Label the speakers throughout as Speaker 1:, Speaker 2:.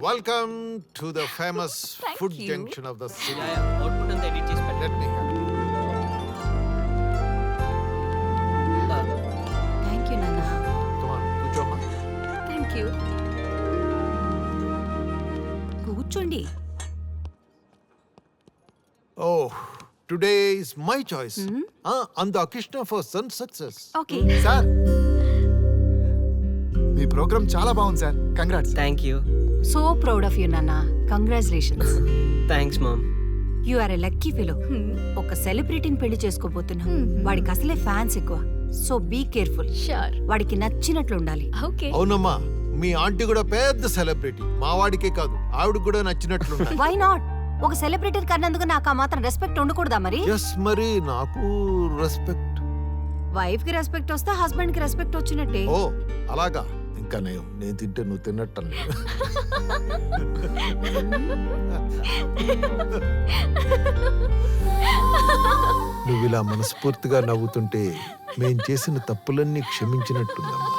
Speaker 1: welcome to the famous
Speaker 2: Thank
Speaker 1: food
Speaker 2: you.
Speaker 1: junction of the city.
Speaker 3: Output అంతా edit చేసి పెట్టండి
Speaker 1: Let me have it.
Speaker 2: Thank you నాన్న
Speaker 1: Come on, కూర్చోమ్మా.
Speaker 2: Thank you కూర్చోండి
Speaker 1: Oh, today is my choice.
Speaker 2: Hmm?
Speaker 1: Ah, and the Krishna for son success.
Speaker 2: Okay
Speaker 4: sir మీ programme చాలా బాగుంది sir congrats
Speaker 3: thank you
Speaker 2: so proud of you నాన్న congratulations
Speaker 3: thanks mom
Speaker 2: you are a lucky fellow ఒక సెలబ్రిటీని పెళ్ళి చేసుకోబోతున్నా వాడికి అసలే fans ఎక్కువ. సో బీ కేర్ఫుల్
Speaker 5: షూర్
Speaker 2: వాడికి నచ్చినట్లు ఉండాలి.
Speaker 5: ఓకే
Speaker 1: అవునమ్మా మీ ఆంటీ కూడా పెద్ద సెలబ్రిటీ మా వాడికే కాదు ఆవిడ కూడా నచ్చినట్లు
Speaker 2: వై నాట్ ఒక సెలబ్రిటీ కన్నందుకు నాకు ఆ మాత్రం రెస్పెక్ట్ ఉండకూడదా మరి?
Speaker 1: ఎస్ మరి నాకు రెస్పెక్ట్
Speaker 2: వైఫ్కి రెస్పెక్ట్ వస్తే హస్బెండ్కి రెస్పెక్ట్ వచ్చినట్టే.
Speaker 1: ఓ అలాగా. ఇంకా నేను తింటే నువ్వు తిన్నట్టు నువ్వు ఇలా మనస్ఫూర్తిగా నవ్వుతుంటే మేం చేసిన తప్పులన్నీ క్షమించినట్టుందమ్మా.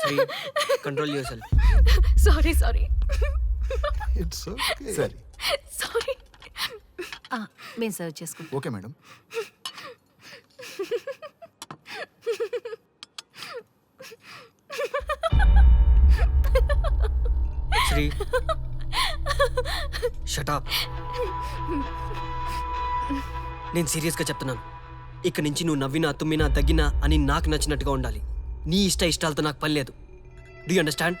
Speaker 3: Sree control your
Speaker 5: sorry sorry
Speaker 1: it's okay
Speaker 4: సరే.
Speaker 5: సారీ
Speaker 2: మేము సర్వ్ చేసుకుంటాం.
Speaker 4: Okay madam
Speaker 3: Sree shut up నేను సీరియస్గా చెప్తున్నాను. ఇక్కడి నుంచి నువ్వు నవ్వినా తుమ్మినా తగ్గినా అని నాకు నచ్చినట్టుగా ఉండాలి. నీ ఇష్ట ఇష్టాలతో నాకు పని లేదు. Do understand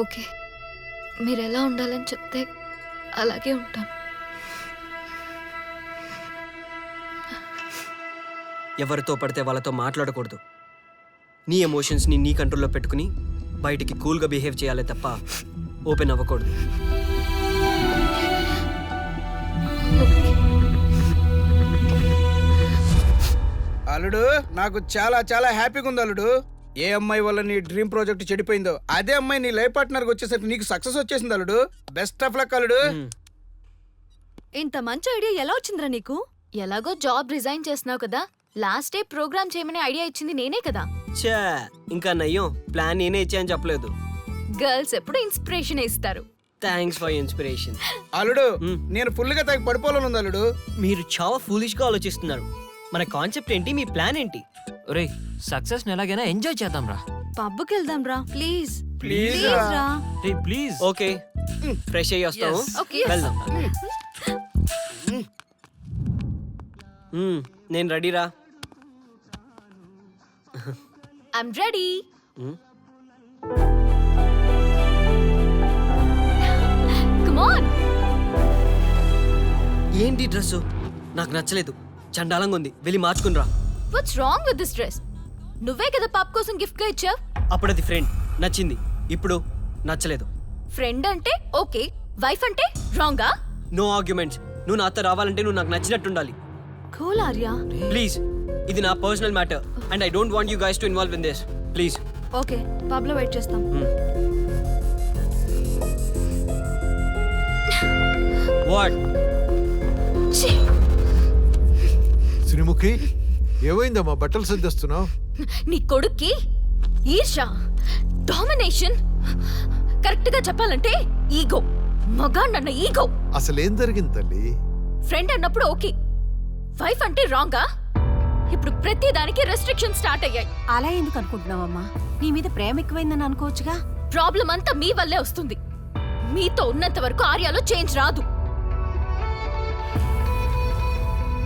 Speaker 5: okay. మీరు ఎలా ఉండాలని చెప్తే అలాగే ఉంటాను.
Speaker 3: ఎవరితో పడితే వాళ్ళతో మాట్లాడకూడదు. నీ ఎమోషన్స్ని నీ కంట్రోల్లో పెట్టుకుని బయటికి కూల్గా బిహేవ్ చేయాలి తప్ప ఓపెన్ అవ్వకూడదు.
Speaker 6: అల్లుడు నాకు చాలా చాలా హ్యాపీగా ఉంది అల్లుడు. ఏ అమ్మాయి వల్ల నీ డ్రీమ్ ప్రాజెక్ట్ చెడిపోయిందో అదే అమ్మాయి నీ లైఫ్ పార్ట్నర్ వచ్చేసరికి నీకు సక్సెస్ వచ్చేసింది అల్లుడు. బెస్ట్ ఆఫ్ లక్ అల్లుడు.
Speaker 5: ఇంత మంచి ఐడియా ఎలా వచ్చిందిరా నీకు? ఎలాగో జాబ్ రిజైన్ చేస్తున్నావు కదా. లాస్ట్ డే ప్రోగ్రామ్ చేయమని ఐడియా ఇచ్చింది నేనే కదా.
Speaker 3: చా ఇంకా నయ్యం ప్లాన్ నేనే ఇచ్చాయని చెప్పలేదు.
Speaker 5: గర్ల్స్ ఎప్పుడు ఇన్స్పిరేషన్ ఇస్తారు.
Speaker 3: Thanks for inspiration.
Speaker 6: అల్లుడు. నేను ఫుల్గా తగ్గ పడిపోవాలని ఉంది అల్లుడు.
Speaker 3: మీరు చాలా ఫూలిష్గా ఆలోచిస్తున్నారు. మన కాన్సెప్ట్ ఏంటి మీ ప్లాన్ ఏంటి?
Speaker 7: ఒరే సక్సెస్ ఎలాగైనా ఎంజాయ్ చేద్దాం రా
Speaker 5: పబ్కి వెళ్దాం రా ప్లీజ్.
Speaker 6: ప్లీజ్?
Speaker 5: రా
Speaker 7: రే ప్లీజ్.
Speaker 3: ఓకే. ఫ్రెష్ అయ్యి వస్తాము
Speaker 5: Okay.
Speaker 3: వెళ్దాం. మ్మ్, నేను రెడీరా.
Speaker 5: ఐమ్ రెడీ ఆన్
Speaker 3: ఏంటి డ్రెస్సు? నాకు నచ్చలేదు. చండాలంగా ఉంది. వెళ్ళి మార్చుకునిరా.
Speaker 5: What's wrong with this dress నువ్వే కదా పాప్ కోసం గిఫ్ట్గా ఇచ్చావు?
Speaker 3: అప్పుడు అది ఫ్రెండ్ నచ్చింది. ఇప్పుడు నచ్చలేదు.
Speaker 5: ఫ్రెండ్ అంటే ఓకే వైఫ్ అంటే రాంగా
Speaker 3: నో ఆర్గ్యుమెంట్స్ నువ్వు నాతో రావాలంటే నువ్వు నాకు నచ్చినట్టు ఉండాలి
Speaker 5: కూల్ ఆర్యా
Speaker 3: ప్లీజ్ ఇది నా personal matter and I don't want you guys to involve in this.
Speaker 5: Please. Okay పబ్లో wait చేస్తాం.
Speaker 3: వాట్?
Speaker 1: శ్రీముఖి ఏమైందమ్మా బట్టలు సర్దిస్తున్నావు?
Speaker 5: నీ కొడుక్కి ఈర్ష డామినేషన్ కరెక్ట్గా చెప్పాలంటే ఈగో మగాండన్న ఈగో.
Speaker 1: అసలు ఏం జరిగింది తల్లి?
Speaker 5: ఫ్రెండ్ అన్నప్పుడు ఓకే. వైఫ్ అంటే రాంగా? ఇప్పుడు ప్రతి దానికి రెస్ట్రిక్షన్ స్టార్ట్ అయ్యాయి.
Speaker 2: అలా ఎందుకు అనుకుంటున్నావమ్మా? నీ మీద ప్రేమ ఎక్కువైందని అనుకోవచ్చుగా?
Speaker 5: ప్రాబ్లం అంతా మీ వల్లే వస్తుంది. మీతో ఉన్నంత వరకు ఆర్యాలో చేంజ్ రాదు.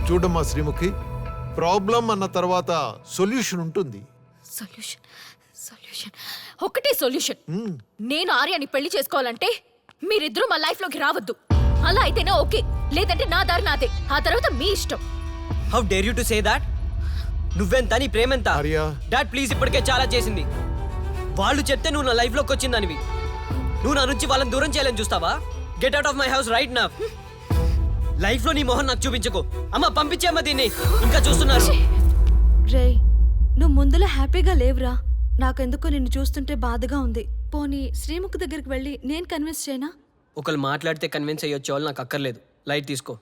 Speaker 1: చూడమ్మా శ్రీముఖి ప్రాబ్లం అన్న తర్వాత సొల్యూషన్ ఉంటుంది.
Speaker 5: సొల్యూషన్ సొల్యూషన్ ఒకటే సొల్యూషన్
Speaker 1: మ్మ్.
Speaker 5: నేను ఆర్యాని పెళ్ళి చేసుకోవాలంటే మీరిద్దరూ మా లైఫ్లోకి రావద్దు. అలా అయితేనే ఓకే. లేదంటే నా దారి నాదే. ఆ తర్వాత మీ ఇష్టం.
Speaker 3: How dare you to say that నువ్వెంత నీ ప్రేమెంత.
Speaker 1: ఆర్య.
Speaker 3: డాడ్ ప్లీజ్ ఇప్పటికే చాలా చేసింది. వాళ్ళు చెప్తే నువ్వు నా లైఫ్లోకి వచ్చిందనివి నువ్వు నా నుంచి వాళ్ళని దూరం చేయాలని చూస్తావా? Get out of my house right నా లైఫ్లో నీ మొహం నాకు చూపించకు. అమ్మ పంపించేమ్మ దీన్ని. ఇంకా చూస్తున్నారు.
Speaker 8: రేయ్ నువ్వు ముందులో హ్యాపీగా లేవురా. నాకెందుకో నిన్ను చూస్తుంటే బాధగా ఉంది. పోనీ శ్రీముఖ్ దగ్గరికి వెళ్ళి నేను కన్విన్స్ చేయనా?
Speaker 3: ఒకళ్ళు మాట్లాడితే కన్విన్స్ అయ్యొచ్చే వాళ్ళు నాకు అక్కర్లేదు. లైట్ తీసుకో.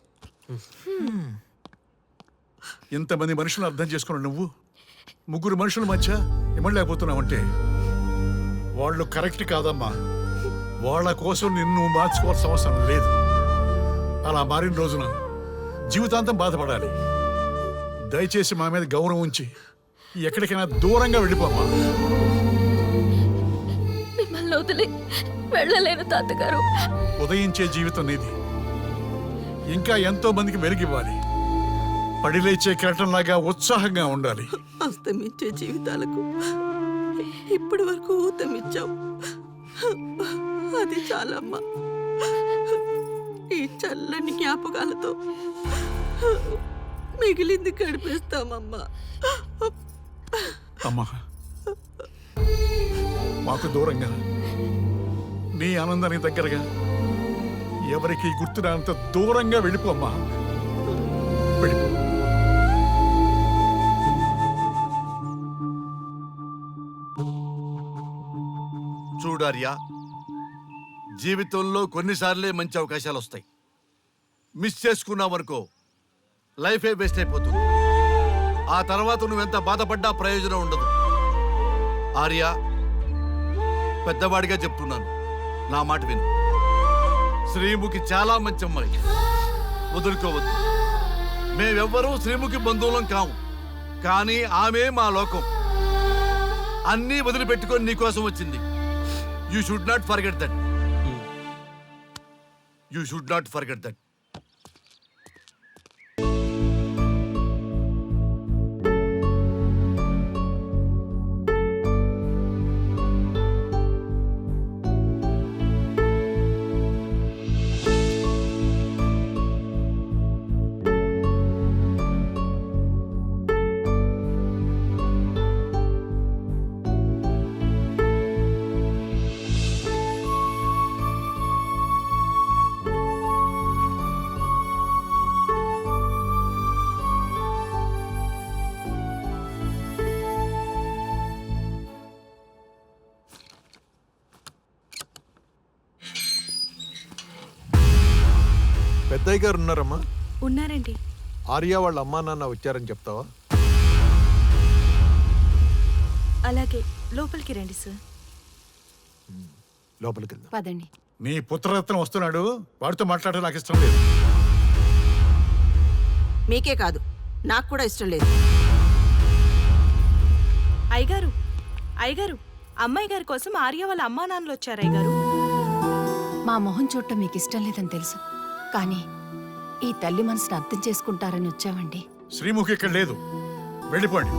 Speaker 9: ఇంతమంది మనుషులు అర్థం చేసుకున్న నువ్వు? ముగ్గురు మనుషుల మధ్య ఇవ్వలేకపోతున్నావంటే వాళ్ళు కరెక్ట్ కాదమ్మా. వాళ్ళ కోసం నిన్ను మార్చుకోవాల్సిన అవసరం లేదు. అలా మారిన రోజున జీవితాంతం బాధపడాలి. దయచేసి మా మీద గౌరవం ఉంచి ఎక్కడికైనా దూరంగా వెళ్ళిపోమ్మా.
Speaker 8: మిమ్మల్ని వదిలి వెళ్ళలేను తాతగారు.
Speaker 9: ఉదయించే జీవితం నీది. ఇంకా ఎంతో మందికి వెలిగివ్వాలి పడిలేచే కెరటంలాగా ఉత్సాహంగా ఉండాలి.
Speaker 10: అస్తమించే జీవితాలకు ఇప్పటి వరకు ఊతమిచ్చాం అది చాలమ్మా. ఈ చల్లని జ్ఞాపకాలతో మిగిలింది గడిపేస్తామమ్మా.
Speaker 9: అమ్మా మాకు దూరంగా నీ ఆనందానికి దగ్గరగా ఎవరికి గుర్తురానంత దూరంగా వెళ్ళిపోమ్మా వెళ్ళిపో.
Speaker 11: చూడార్యా. జీవితంలో కొన్నిసార్లే మంచి అవకాశాలు వస్తాయి మిస్ చేసుకున్నావనుకో లైఫే వేస్ట్ అయిపోతుంది. ఆ తర్వాత నువ్వెంత బాధపడ్డా ప్రయోజనం ఉండదు. ఆర్య పెద్దవాడిగా చెప్తున్నాను. నా మాట విను. శ్రీముఖి చాలా మంచి అమ్మాయి వదులుకోవద్దు. మేమెవ్వరూ శ్రీముఖి బంధువులం కాము. కానీ ఆమె మా లోకం. అన్నీ వదిలిపెట్టుకొని నీకోసం వచ్చింది. You should not forget that. You should not forget that.
Speaker 1: పెద్దయ్య గారు ఉన్నారమ్మా.
Speaker 8: ఉన్నారండి.
Speaker 1: ఆర్య వాళ్ళ అమ్మా నాన్న వచ్చారని చెప్తావా?
Speaker 8: అలాగే లోపలికి రండి సార్.
Speaker 1: లోపలికి వెళ్దాం
Speaker 2: పదండి.
Speaker 9: నీ పుత్రరత్నం వస్తున్నాడు. వాడితో మాట్లాడటం నాకు ఇష్టం లేదు.
Speaker 10: మీకే కాదు నాకు కూడా ఇష్టం లేదు.
Speaker 8: అయ్యగారు అయ్యగారు అమ్మాయి గారి కోసం ఆర్య వాళ్ళ అమ్మా నాన్నలు వచ్చారు అయ్యగారు.
Speaker 2: మా మొహం చూడటం మీకు ఇష్టం లేదని తెలుసు. కానీ ఈ తల్లి మనసును అర్థం చేసుకుంటారని వచ్చామండి.
Speaker 9: శ్రీముఖి ఇక్కడ లేదు. వెళ్ళిపోండి.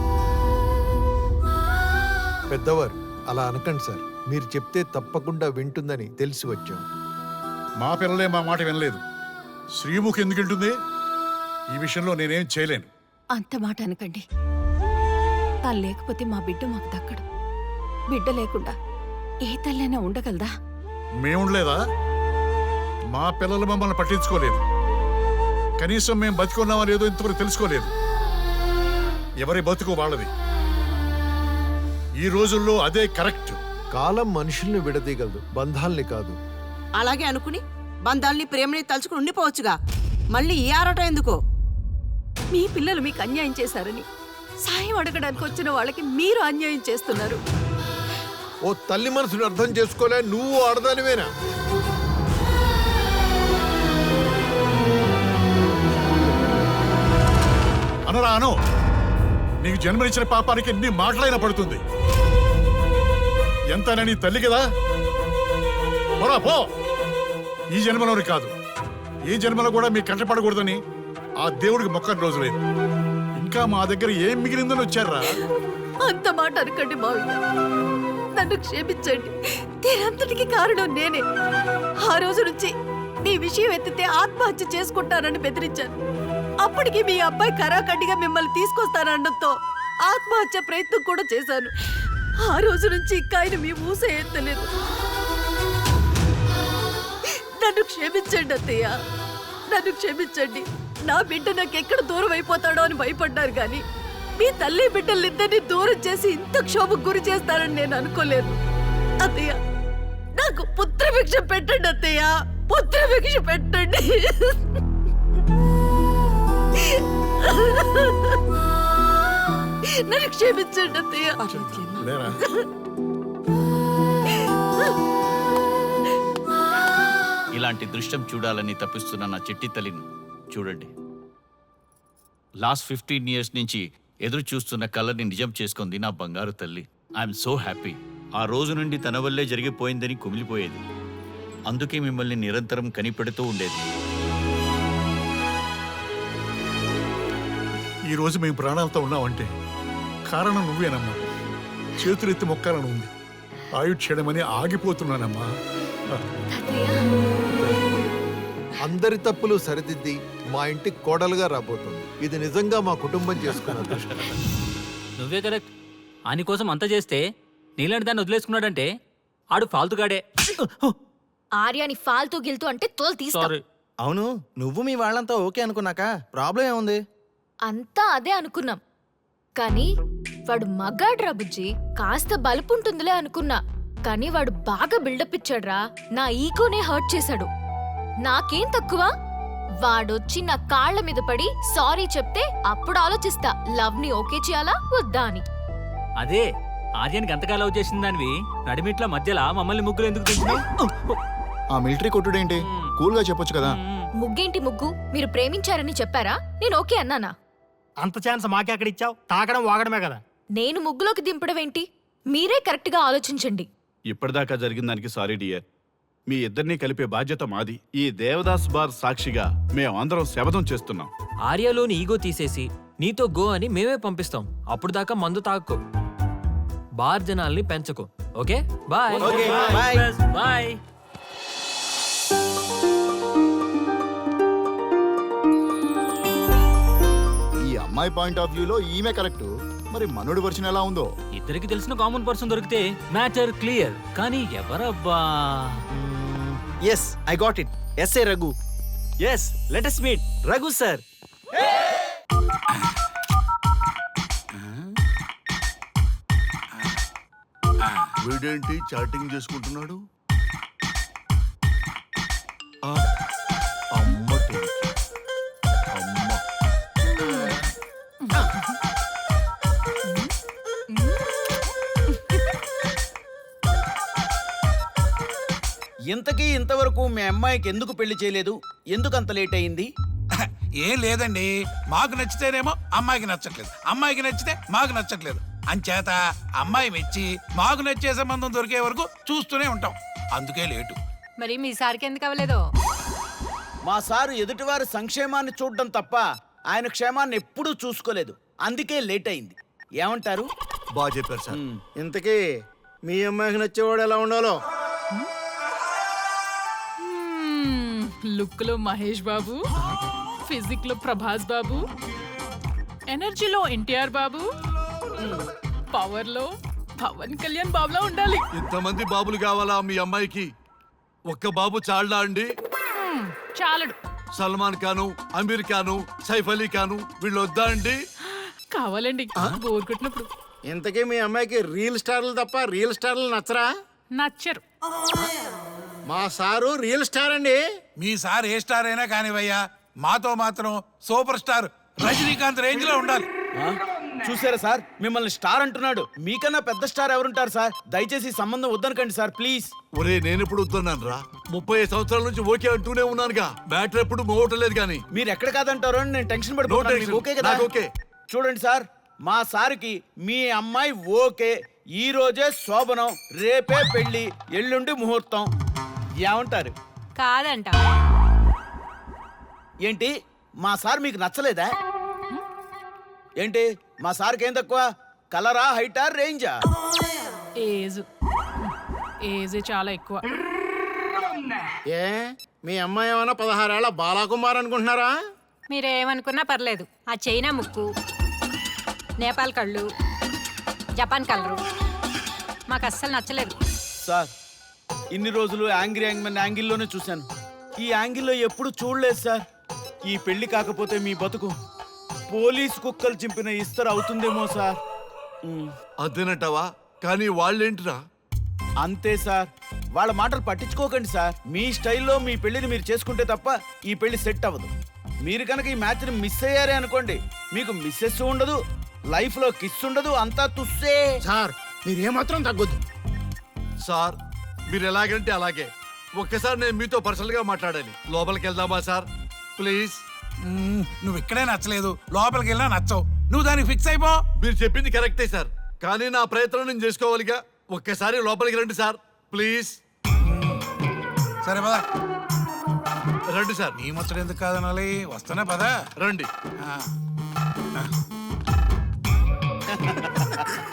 Speaker 1: పెద్దవారు అలా అనకండి సార్. మీరు చెప్తే తప్పకుండా వింటుందని తెలిసి వచ్చాం.
Speaker 9: మా పిల్లలే మా మాట వినలేదు. శ్రీముఖి ఎందుకు వింటుంది? ఈ విషయంలో నేనేం చేయలేను.
Speaker 2: అంత మాట అనకండి. తను లేకపోతే మా బిడ్డ మాకు దక్కడు. బిడ్డ లేకుండా ఏ తల్లైనా ఉండగలదా?
Speaker 9: మేముండలేదా? మా పిల్లలు మమ్మల్ని పట్టించుకోలేదు. కనీసం మేము బతికున్నామా లేదో ఇంతవరకు తెలుసుకోలేదు. ఎవరి బతుకు వాళ్ళది. ఈ రోజుల్లో అదే కరెక్ట్.
Speaker 1: కాలం మనుషుల్ని విడదీయగలదు బంధాల్ని కాదు.
Speaker 10: అలాగే అనుకుని బంధాల్ని ప్రేమని తలుచుకుని ఉండిపోవచ్చుగా. మళ్ళీ ఈ ఆరాటం ఎందుకో?
Speaker 2: మీ పిల్లలు మీకు అన్యాయం చేశారని సాయం అడగడానికి వచ్చిన వాళ్ళకి మీరు అన్యాయం చేస్తున్నారు.
Speaker 1: ఓ తల్లి మనసుని అర్థం చేసుకోలే నువ్వు ఆడదానివేనా?
Speaker 9: అనరా అను నీకు జన్మనిచ్చిన పాపానికి నీ మాటలైనా పడుతుంది. ఎంత నీ తల్లి కదా? పోరా పో. ఈ జన్మలోని కాదు. ఈ జన్మలో కూడా మీ కంటపడకూడదని ఆ దేవుడికి మొక్కని రోజులేదు. ఇంకా మా దగ్గర ఏం మిగిలిందని వచ్చారా
Speaker 2: అంత మాట అనకండి మావయ్య. నన్ను క్షమించండి. దీనంతటికి కారణం నేనే. ఆ రోజు నుంచి నీ విషయం ఎత్తితే ఆత్మహత్య చేసుకుంటానని బెదిరించాను. అప్పటికి మీ అబ్బాయి కరాఖండిగా మిమ్మల్ని తీసుకొస్తానడంతో ఆత్మహత్య ప్రయత్నం కూడా చేశాను. ఆ రోజు నుంచి ఇంకా ఆయన మీ ఊస ఎత్తలేదు. నన్ను క్షమించండి అత్తయ్య. నన్ను క్షమించండి. నా బిడ్డ నాకు ఎక్కడ దూరం అయిపోతాడో అని భయపడ్డారు కానీ మీ తల్లి బిడ్డలిద్దరిని దూరం చేసి ఇంత క్షోభకు గురి చేస్తారని నేను అనుకోలేదు. అత్తయ్య నాకు పుత్రభిక్ష పెట్టండి అత్తయ్య. పుత్రభిక్ష పెట్టండి. నన్ను క్షమించండి అత్తయ్య.
Speaker 12: ఇలాంటి దృశ్యం చూడాలని తప్పిస్తున్న నా చెట్టి తల్లిని చూడండి. లాస్ట్ ఫిఫ్టీన్ ఇయర్స్ నుంచి ఎదురు చూస్తున్న కళ్ళని నిజం చేసుకుంది నా బంగారు తల్లి. ఐఎమ్ సో హ్యాపీ ఆ రోజు నుండి తన వల్లే జరిగిపోయిందని కుమిలిపోయేది. అందుకే మిమ్మల్ని నిరంతరం కనిపెడుతూ ఉండేది.
Speaker 9: ఈ రోజు మేము ప్రాణాలతో ఉన్నామంటే కారణం నువ్వేనమ్మా. చేతులెత్తి మొక్కాలని ఉంది. ఆయుట్ క్షణమని ఆగిపోతున్నానమ్మా.
Speaker 1: అందరి తప్పులు సరిదిద్ది మా ఇంటికి కోడలుగా రాబోతుంది. ఇది నిజంగా మా కుటుంబం చేసుకున్న అదృష్టం.
Speaker 7: నువ్వే కరెక్ట్. ఆయన కోసం అంత చేస్తే నీలాంటి దాన్ని వదిలేసుకున్నాడంటే ఆడు ఫాల్తుగాడే.
Speaker 5: ఆర్యాని ఫాల్తూ గిల్తూ అంటే తోలు తీస్తా
Speaker 7: సారీ
Speaker 6: అవును నువ్వు మీ వాళ్ళంతా ఓకే అనుకున్నాక ప్రాబ్లం ఏముంది?
Speaker 5: అంతా అదే అనుకున్నాం. కానీ వాడు మగాడ్రా బుజ్జి కాస్త బలుపుంటుందిలే అనుకున్నా. కానీ వాడు బాగా బిల్డప్ ఇచ్చాడ్రా నా ఈగోనే హర్ట్ చేశాడు. నాకేం తక్కువ? వాడొచ్చి నా కాళ్ళ మీద పడి సారీ చెప్తే అప్పుడు ఆలోచిస్తా లవ్ని ఓకే చేయాలా వద్దా అని.
Speaker 7: అదే ఆర్యానికి అంతగా లవ్ చేసిన దానివి నడిమిట్ల మధ్యలో మమ్మల్ని ముగ్గులు ఎందుకు
Speaker 4: ఆ మిలిటరీ కొట్టుడేంటి? కూల్గా చెప్పొచ్చు కదా.
Speaker 5: ముగ్గేంటి ముగ్గు? మీరు ప్రేమించారని చెప్పారా? నేను ఓకే అన్నానా?
Speaker 7: అంత ఛాన్స్ మాకే అక్కడ ఇచ్చావు. తాకడం వాగడమే కదా.
Speaker 5: నేను ముగ్గులోకి దింపడం ఏంటి? మీరే కరెక్ట్గా ఆలోచించండి.
Speaker 11: ఇప్పటిదాకా జరిగిన దానికి సారీ డియర్. మీ ఇద్దరిని కలిపే బాధ్యత మాది. ఈ దేవదాస్ బార్ సాక్షిగా మేమందరం శపథం చేస్తున్నాం.
Speaker 7: ఆర్యాలోని ఈగో తీసేసి నీతో గో అని మేమే పంపిస్తాం. అప్పుడు దాకా మందు తాక్కో బార్ జనాల్ని పెంచకు.
Speaker 6: Okay bye.
Speaker 7: బాయ్.
Speaker 4: అమ్మాయి పాయింట్ ఆఫ్ వ్యూలో ఈమె కరెక్ట్. మరి మనోడి వర్షన్ ఎలా ఉందో?
Speaker 7: ఇద్దరికి తెలిసిన కామన్ పర్సన్ దొరికితే మ్యాటర్ క్లియర్ కానీ ఎవరబ్బా?
Speaker 6: Yes I got it yes a Raghu yes let us meet Raghu sir
Speaker 11: వీడేంటి చాటింగ్ చేసుకుంటున్నాడు? అమ్మ
Speaker 6: ఇంతకీ ఇంతవరకు మీ అమ్మాయికి ఎందుకు పెళ్ళి చేయలేదు? ఎందుకు అంత లేట్ అయింది?
Speaker 13: ఏం లేదండి. మాకు నచ్చితేనేమో అమ్మాయికి నచ్చట్లేదు. అమ్మాయికి నచ్చితే మాకు నచ్చట్లేదు. అంచేత అమ్మాయి మెచ్చి మాకు నచ్చే సంబంధం దొరికే వరకు చూస్తూనే ఉంటాం. అందుకే లేటు.
Speaker 2: మరి మీ సార్కి ఎందుకు అవ్వలేదు?
Speaker 6: మా సారు ఎదుటివారి సంక్షేమాన్ని చూడడం తప్ప ఆయన క్షేమాన్ని ఎప్పుడూ చూసుకోలేదు. అందుకే లేట్ అయింది. ఏమంటారు?
Speaker 11: బాగా చెప్పారు సార్.
Speaker 6: ఇంతకీ మీ అమ్మాయికి నచ్చేవాడు ఎలా ఉండాలో?
Speaker 2: లుక్లో మహేష్ బాబు ఫిజిక్లో ప్రభాస్ బాబు ఎనర్జీలో ఎన్టీఆర్ బాబు పవర్లో పవన్ కళ్యాణ్ బాబులా ఉండాలి.
Speaker 11: ఇంతమంది బాబులు కావాలా మీ అమ్మాయికి? ఒక్క బాబు చాళ్ళా అండి?
Speaker 2: చాలడు.
Speaker 11: సల్మాన్ ఖాను అమీర్ ఖాను సైఫ్ అలీ ఖాను వీళ్ళు వద్దా అండి?
Speaker 2: కావాలండి బోర్ కొట్టినప్పుడు.
Speaker 6: ఇంతకీ మీ అమ్మాయికి రియల్ స్టార్లు తప్ప రియల్ స్టార్లు నచ్చరా?
Speaker 2: నచ్చరు.
Speaker 6: మా సారు రియల్ స్టార్ అండి.
Speaker 13: మీ సార్ ఏ స్టార్ అయినా కానివయ్యా మాతో మాత్రం సూపర్ స్టార్. రజనీకాంత్ రేంజ్లో ఉండాలి.
Speaker 6: చూసారా సార్? మిమ్మల్ని స్టార్ అంటున్నాడు. మీకన్నా పెద్ద స్టార్ ఎవరుంటారు సార్? దయచేసి ఈ సంబంధం వద్దనకండి సార్ ప్లీజ్.
Speaker 11: ఒరే నేను ఎప్పుడు వస్తున్నాను రా ముప్పై ఐదు సంవత్సరాల నుంచి ఓకే అంటూనే ఉన్నానుగా. బ్యాటరీ ఎప్పుడు మోగటలేదు కానీ.
Speaker 6: మీరు ఎక్కడ కాదంటారో అని నేను టెన్షన్
Speaker 11: No
Speaker 6: పడిపోతున్నాను
Speaker 11: tension.
Speaker 6: మీకు ఓకే కదా?
Speaker 11: నాకు ఓకే.
Speaker 6: చూడండి సార్ మా సార్కి మీ అమ్మాయి ఓకే. ఈ రోజే శోభనం రేపే పెళ్ళి ఎల్లుండి ముహూర్తం. ఏమంటారు?
Speaker 2: కాదంట.
Speaker 6: ఏంటి? మా సార్ మీకు నచ్చలేదా? ఏంటి? మా సార్కి ఏం తక్కువ? కలరా హైటా రేంజా?
Speaker 2: ఏజ్. ఏజ్ చాలా ఎక్కువ.
Speaker 6: ఏ? మీ అమ్మాయి ఏమైనా పదహారేళ్ళ బాలాకుమార్ అనుకుంటున్నారా?
Speaker 2: మీరేమనుకున్నా పర్లేదు. ఆ చైనా ముక్కు నేపాల్ కళ్ళు జపాన్ కలరు. మాకు అస్సలు నచ్చలేదు.
Speaker 6: సార్ ఇన్ని రోజులు యాంగ్రీ యాంగ్మెన్ యాంగిల్లోనే చూశాను. ఈ యాంగిల్లో ఎప్పుడు చూడలేదు సార్. ఈ పెళ్ళి కాకపోతే మీ బతుకు పోలీస్ కుక్కలు చింపిన ఇస్తరు అవుతుందేమో సార్.
Speaker 11: అదేనంటావా? కానీ వాళ్ళేంటిరా?
Speaker 6: అంతే సార్. వాళ్ళ మాటలు పట్టించుకోకండి సార్. మీ స్టైల్లో మీ పెళ్ళిని మీరు చేసుకుంటే తప్ప ఈ పెళ్ళి సెట్ అవ్వదు. మీరు కనుక ఈ మ్యాచ్ని మిస్ అయ్యారే అనుకోండి మీకు మిస్సెస్ ఉండదు లైఫ్లో కిస్ ఉండదు అంతా తుస్సే.
Speaker 13: సార్ మీరు ఏమాత్రం తగ్గొద్దు.
Speaker 11: సార్ మీరు ఎలాగంటే అలాగే. ఒక్కసారి నేను మీతో పర్సనల్గా మాట్లాడాలి. లోపలికి వెళ్దామా సార్? ప్లీజ్.
Speaker 13: నువ్వు ఇక్కడే నచ్చలేదు. లోపలికి వెళ్ళినా నచ్చవు. నువ్వు దానికి ఫిక్స్ అయిపో.
Speaker 11: మీరు చెప్పింది కరెక్టే సార్. కానీ నా ప్రయత్నం నేను చేసుకోవాలిగా. ఒక్కసారి లోపలికి రండి సార్. ప్లీజ్.
Speaker 13: సరే పదా.
Speaker 11: రండి సార్.
Speaker 13: నీ ముచ్చట ఎందుకు కాదనాలి వస్తానే పదా.
Speaker 11: రండి.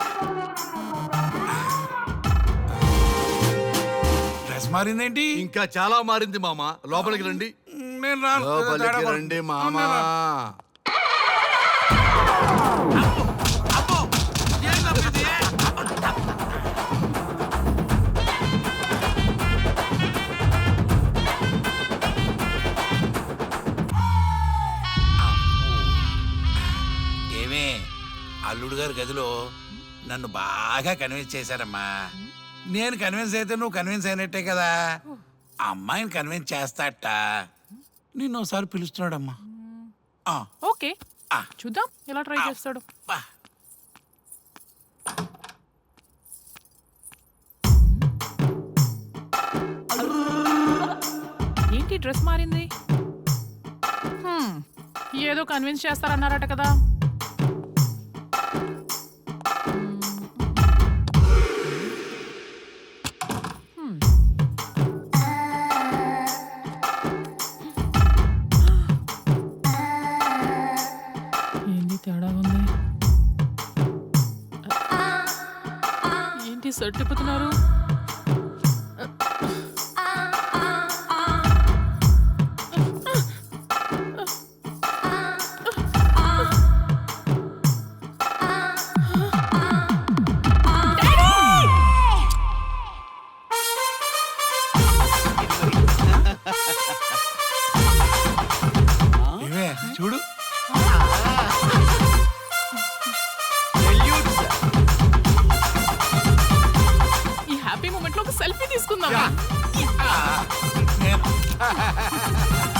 Speaker 13: మారిందేంటి?
Speaker 11: ఇంకా చాలా మారింది మామ. లోపలికి రండి.
Speaker 13: నేను రాను
Speaker 11: లోపలికి
Speaker 13: తేడా పడు.
Speaker 11: రండి మామా?
Speaker 13: ఏమే అల్లుడు గారి గదిలో నన్ను బాగా కన్విన్స్ చేశారమ్మా. నేను కన్విన్స్ అయితే నువ్వు కన్విన్స్ అయినట్టే కదా. అమ్మాయిని కన్విన్స్ చేస్తాట. నిన్ను ఒకసారి పిలుస్తున్నాడమ్మా. ఆ,
Speaker 14: ఓకే.
Speaker 13: ఆ.
Speaker 14: చూద్దాం ఎలా ట్రై చేస్తాడు.
Speaker 13: బా.
Speaker 14: ఏంటి డ్రెస్ మారింది? హ్మ్, ఏదో కన్విన్స్ చేస్తారన్నారట కదా.